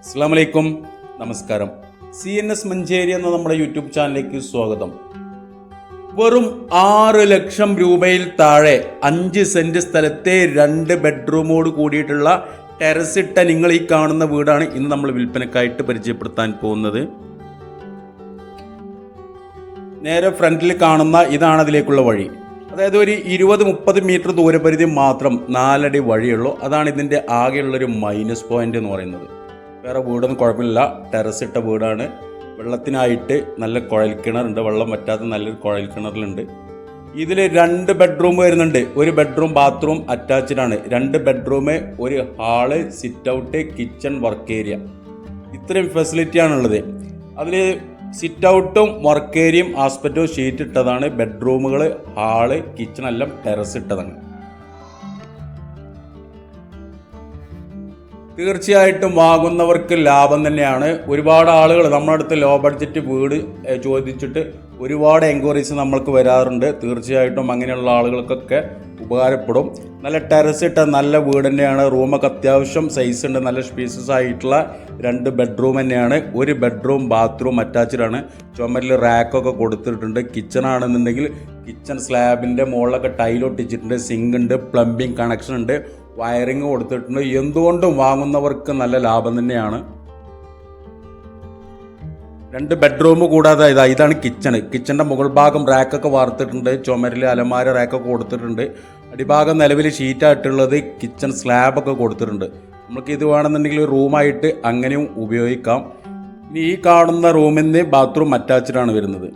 അസ്സാം വലൈക്കും നമസ്കാരം. സി എൻ എസ് മഞ്ചേരി എന്ന നമ്മുടെ യൂട്യൂബ് ചാനലിലേക്ക് സ്വാഗതം. വെറും ആറ് ലക്ഷം രൂപയിൽ താഴെ അഞ്ച് സെന്റ് സ്ഥലത്തെ രണ്ട് ബെഡ്റൂമോട് കൂടിയിട്ടുള്ള ടെറസിട്ട നിങ്ങൾ ഈ കാണുന്ന വീടാണ് ഇന്ന് നമ്മൾ വിൽപ്പനക്കായിട്ട് പരിചയപ്പെടുത്താൻ പോകുന്നത്. നേരെ ഫ്രണ്ടിൽ കാണുന്ന ഇതാണ് അതിലേക്കുള്ള വഴി. അതായത് ഒരു ഇരുപത് മുപ്പത് മീറ്റർ ദൂരപരിധി മാത്രം നാലടി വഴിയുള്ളൂ. അതാണ് ഇതിന്റെ ആകെയുള്ളൊരു മൈനസ് പോയിന്റ് എന്ന് പറയുന്നത്. വേറെ വീടൊന്നും കുഴപ്പമില്ല. ടെറസ് ഇട്ട വീടാണ്. വെള്ളത്തിനായിട്ട് നല്ല കുഴൽ കിണറുണ്ട്. വെള്ളം പറ്റാത്ത നല്ലൊരു കുഴൽ കിണറിലുണ്ട്. ഇതിൽ രണ്ട് ബെഡ്റൂം വരുന്നുണ്ട്. ഒരു ബെഡ്റൂം ബാത്റൂം അറ്റാച്ച്ഡ് ആണ്. രണ്ട് ബെഡ്റൂം ഒരു hall sit out kitchen work area ഇത്രയും ഫെസിലിറ്റിയാണുള്ളത് അതിൽ സിറ്റ് ഔട്ടും വർക്ക് ഏരിയയും ആസ്പെറ്റോ ഷീറ്റ് ഇട്ടതാണ്. ബെഡ്റൂമുകൾ ഹാൾ കിച്ചൺ എല്ലാം ടെറസ് ഇട്ടതാണ്. തീർച്ചയായിട്ടും വാങ്ങുന്നവർക്ക് ലാഭം തന്നെയാണ്. ഒരുപാട് ആളുകൾ നമ്മുടെ അടുത്ത് ലോ ബഡ്ജറ്റ് വീട് ചോദിച്ചിട്ട് ഒരുപാട് എൻക്വയറീസ് നമ്മൾക്ക് വരാറുണ്ട്. തീർച്ചയായിട്ടും അങ്ങനെയുള്ള ആളുകൾക്കൊക്കെ ഉപകാരപ്പെടും. നല്ല ടെറസ് ഇട്ട നല്ല വീട് തന്നെയാണ്. റൂമൊക്കെ അത്യാവശ്യം സൈസ് ഉണ്ട്. നല്ല സ്പീസസ് ആയിട്ടുള്ള രണ്ട് ബെഡ്റൂം തന്നെയാണ്. ഒരു ബെഡ്റൂം ബാത്റൂം അറ്റാച്ച്ഡ് ആണ്. ചുമരിൽ റാക്കൊക്കെ കൊടുത്തിട്ടുണ്ട്. കിച്ചൺ ആണെന്നുണ്ടെങ്കിൽ കിച്ചൺ സ്ലാബിന്റെ മുകളിലൊക്കെ ടൈലൊട്ടിച്ചിട്ടുണ്ട് സിങ്ക് ഉണ്ട്. പ്ലംബിംഗ് കണക്ഷൻ ഉണ്ട്. വയറിങ് കൊടുത്തിട്ടുണ്ട്. എന്തുകൊണ്ടും വാങ്ങുന്നവർക്ക് നല്ല ലാഭം തന്നെയാണ്. രണ്ട് ബെഡ്റൂം കൂടാതെ ഇതാ ഇതാണ് കിച്ചണ് കിച്ചന്റെ മുകൾ ഭാഗം റാക്കൊക്കെ വാർത്തിട്ടുണ്ട്. ചുമരിൽ അലമാര റാക്കൊക്കെ കൊടുത്തിട്ടുണ്ട്. അടിഭാഗം നിലവിൽ ഷീറ്റായിട്ടുള്ളത് കിച്ചൺ സ്ലാബൊക്കെ കൊടുത്തിട്ടുണ്ട്. നമുക്ക് ഇത് വേണമെന്നുണ്ടെങ്കിൽ റൂമായിട്ട് അങ്ങനെയും ഉപയോഗിക്കാം. ഇനി ഈ കാണുന്ന റൂമിൽ നിന്ന് ബാത്റൂം അറ്റാച്ച്ഡാണ് വരുന്നത്.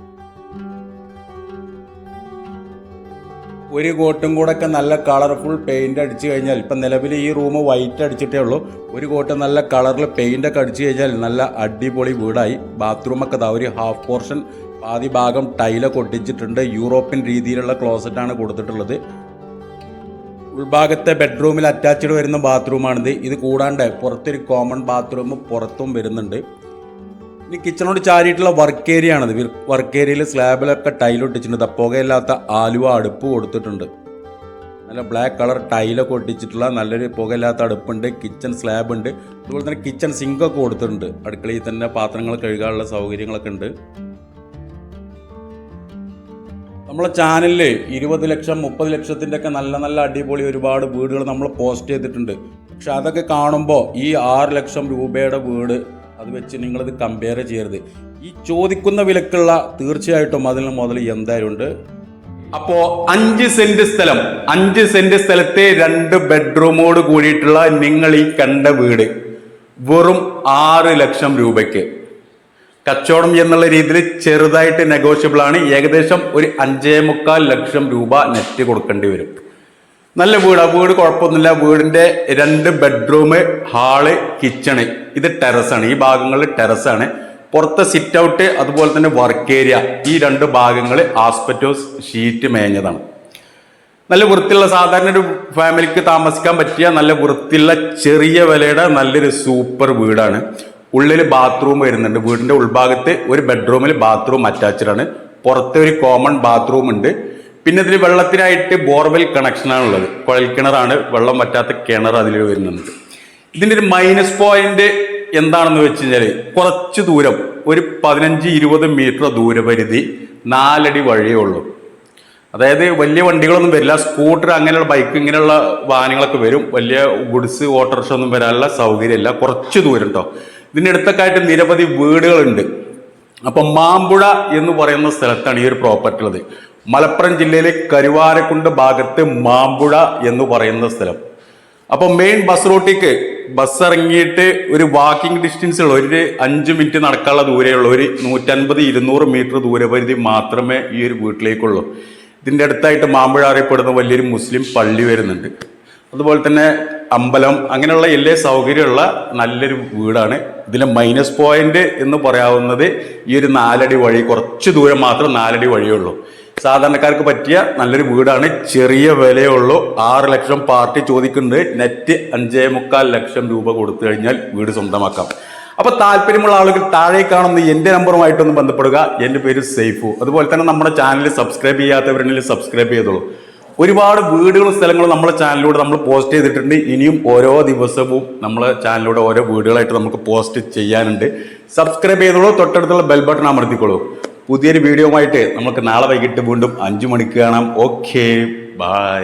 ഒരു കോട്ടും കൂടെ ഒക്കെ നല്ല കളർഫുൾ പെയിന്റ് അടിച്ചു കഴിഞ്ഞാൽ ഇപ്പം നിലവിൽ ഈ റൂം വൈറ്റ് അടിച്ചിട്ടേ ഉള്ളൂ. ഒരു കോട്ട് നല്ല കളറിൽ പെയിന്റ് ഒക്കെ അടിച്ചു കഴിഞ്ഞാൽ നല്ല അടിപൊളി വീടായി. ബാത്റൂമൊക്കെ ദാ ഒരു ഹാഫ് പോർഷൻ പാതി ഭാഗം ടൈലൊക്കെ ഒട്ടിച്ചിട്ടുണ്ട് യൂറോപ്യൻ രീതിയിലുള്ള ക്ലോസറ്റാണ് കൊടുത്തിട്ടുള്ളത്. ഉൾഭാഗത്തെ ബെഡ്റൂമിൽ അറ്റാച്ച്ഡ് വരുന്ന ബാത്റൂമാണിത് ഇത് കൂടാണ്ട് പുറത്തൊരു കോമൺ ബാത്റൂം പുറത്തും വരുന്നുണ്ട്. ഇനി കിച്ചണോട് ചാരിയിട്ടുള്ള വർക്ക് ഏരിയ ആണത്. വർക്ക് ഏരിയയിൽ സ്ലാബിലൊക്കെ ദാ പുകയില്ലാത്ത ആലുവ അടുപ്പ് കൊടുത്തിട്ടുണ്ട്. നല്ല ബ്ലാക്ക് കളർ ടൈലൊക്കെ ഒട്ടിച്ചിട്ടുള്ള നല്ലൊരു പുകയില്ലാത്ത അടുപ്പുണ്ട്. കിച്ചൺ സ്ലാബ് ഉണ്ട്. അതുപോലെ തന്നെ കിച്ചൺ സിങ്കൊക്കെ കൊടുത്തിട്ടുണ്ട്. അടുക്കളയിൽ തന്നെ പാത്രങ്ങൾ കഴുകാനുള്ള സൗകര്യങ്ങളൊക്കെ ഉണ്ട്. നമ്മളെ ചാനലിൽ ഇരുപത് ലക്ഷം മുപ്പത് ലക്ഷത്തിന്റെ ഒക്കെ നല്ല നല്ല അടിപൊളി ഒരുപാട് വീടുകൾ നമ്മൾ പോസ്റ്റ് ചെയ്തിട്ടുണ്ട്. പക്ഷെ അതൊക്കെ കാണുമ്പോൾ ഈ ആറ് ലക്ഷം രൂപയുടെ വീട് അത് വെച്ച് നിങ്ങളത് കമ്പയർ ചെയ്യരുത്. ഈ ചോദിക്കുന്ന വിലക്കുള്ള തീർച്ചയായിട്ടും അതിൽ മുതൽ എന്തായാലും ഉണ്ട്. അപ്പോ അഞ്ച് സെന്റ് സ്ഥലം അഞ്ച് സെന്റ് സ്ഥലത്തെ രണ്ട് ബെഡ്റൂമോട് കൂടിയിട്ടുള്ള നിങ്ങൾ ഈ കണ്ട വീട് വെറും ആറ് ലക്ഷം രൂപയ്ക്ക്. കച്ചവടം എന്നുള്ള രീതിയിൽ ചെറുതായിട്ട് നെഗോഷ്യബിൾ ആണ്. ഏകദേശം ഒരു അഞ്ചേ മുക്കാൽ ലക്ഷം രൂപ നെറ്റ് കൊടുക്കേണ്ടി വരും. നല്ല വീടാ. വീട് കുഴപ്പമൊന്നുമില്ല. വീടിന്റെ രണ്ട് ബെഡ്റൂം ഹാൾ കിച്ചണ് ഇത് ടെറസാണ് ഈ ഭാഗങ്ങളിൽ ടെറസാണ് പുറത്തെ സിറ്റ് ഔട്ട് അതുപോലെ തന്നെ വർക്ക് ഏരിയ ഈ രണ്ട് ഭാഗങ്ങൾ ആസ്പെറ്റോസ് ഷീറ്റ് മേഞ്ഞതാണ്. നല്ല വൃത്തിയുള്ള സാധാരണ ഒരു ഫാമിലിക്ക് താമസിക്കാൻ പറ്റിയ നല്ല വൃത്തിയുള്ള ചെറിയ വിലയുടെ നല്ലൊരു സൂപ്പർ വീടാണ്. ഉള്ളിൽ ബാത്റൂം വരുന്നുണ്ട്. വീടിന്റെ ഉൾഭാഗത്ത് ഒരു ബെഡ്റൂമിൽ ബാത്റൂം അറ്റാച്ച്ഡ് ആണ്. പുറത്ത് ഒരു കോമൺ ബാത്റൂം ഉണ്ട്. പിന്നെ ഇതിൽ വെള്ളത്തിനായിട്ട് ബോർവെൽ കണക്ഷനാണുള്ളത് കുഴൽ കിണറാണ്. വെള്ളം പറ്റാത്ത കിണർ അതിൽ വരുന്നുണ്ട്. ഇതിന്റെ ഒരു മൈനസ് പോയിന്റ് എന്താണെന്ന് വെച്ച് കഴിഞ്ഞാൽ കുറച്ച് ദൂരം ഒരു പതിനഞ്ച് ഇരുപത് മീറ്റർ ദൂരപരിധി നാലടി വഴിയേ ഉള്ളൂ. അതായത് വലിയ വണ്ടികളൊന്നും വരില്ല. സ്കൂട്ടർ അങ്ങനെയുള്ള ബൈക്ക് ഇങ്ങനെയുള്ള വാഹനങ്ങളൊക്കെ വരും. വലിയ ഗുഡ്സ് ഓട്ടോറിക്ഷ ഒന്നും വരാനുള്ള സൗകര്യമില്ല. കുറച്ച് ദൂരം കേട്ടോ ഇതിന്റെ അടുത്തൊക്കെ ആയിട്ട് നിരവധി വീടുകളുണ്ട്. അപ്പം മാമ്പുഴ എന്ന് പറയുന്ന സ്ഥലത്താണ് ഈ ഒരു പ്രോപ്പർട്ടി ഉള്ളത്. മലപ്പുറം ജില്ലയിലെ കരുവാരക്കുണ്ട് ഭാഗത്ത് മാമ്പുഴ എന്ന് പറയുന്ന സ്ഥലം. അപ്പോൾ മെയിൻ ബസ് റൂട്ടിക്ക് ബസ് ഇറങ്ങിയിട്ട് ഒരു വാക്കിംഗ് ഡിസ്റ്റൻസ് ഉള്ള ഒരു അഞ്ച് മിനിറ്റ് നടക്കാനുള്ള ദൂരെയുള്ള ഒരു നൂറ്റൻപത് ഇരുന്നൂറ് മീറ്റർ ദൂരപരിധി മാത്രമേ ഈ ഒരു വീട്ടിലേക്കുള്ളൂ. ഇതിന്റെ അടുത്തായിട്ട് മാമ്പുഴ അറിയപ്പെടുന്ന വലിയൊരു മുസ്ലിം പള്ളി വരുന്നുണ്ട്. അതുപോലെ തന്നെ അമ്പലം അങ്ങനെയുള്ള എല്ലാ സൗകര്യമുള്ള നല്ലൊരു വീടാണ്. ഇതിലെ മൈനസ് പോയിന്റ് എന്ന് പറയാവുന്നത് ഈ ഒരു നാലടി വഴി കുറച്ച് ദൂരം മാത്രം നാലടി വഴിയുള്ളൂ സാധാരണക്കാർക്ക് പറ്റിയ നല്ലൊരു വീടാണ്. ചെറിയ വിലയേ ഉള്ളൂ. ആറ് ലക്ഷം പാർട്ടി ചോദിക്കുന്നുണ്ട്. നെറ്റ് അഞ്ചേ മുക്കാൽ ലക്ഷം രൂപ കൊടുത്തു കഴിഞ്ഞാൽ വീട് സ്വന്തമാക്കാം. അപ്പൊ താല്പര്യമുള്ള ആളുകൾ താഴെ കാണുന്ന എന്റെ നമ്പറുമായിട്ടൊന്ന് ബന്ധപ്പെടുക. എന്റെ പേര് സേഫു അതുപോലെ തന്നെ നമ്മുടെ ചാനൽ സബ്സ്ക്രൈബ് ചെയ്യാത്തവരുണ്ടെങ്കിൽ സബ്സ്ക്രൈബ് ചെയ്തോളൂ. ഒരുപാട് വീടുകളും സ്ഥലങ്ങളും നമ്മുടെ ചാനലിലൂടെ നമ്മൾ പോസ്റ്റ് ചെയ്തിട്ടുണ്ട്. ഇനിയും ഓരോ ദിവസവും നമ്മളെ ചാനലിലൂടെ ഓരോ വീടുകളായിട്ട് നമുക്ക് പോസ്റ്റ് ചെയ്യാനുണ്ട്. സബ്സ്ക്രൈബ് ചെയ്തോളൂ. തൊട്ടടുത്തുള്ള ബെൽ ബട്ടൺ അമർത്തിക്കോളൂ. പുതിയൊരു വീഡിയോ ആയിട്ട് നമുക്ക് നാളെ വൈകിട്ട് വീണ്ടും അഞ്ചു മണിക്ക് കാണാം. Okay bye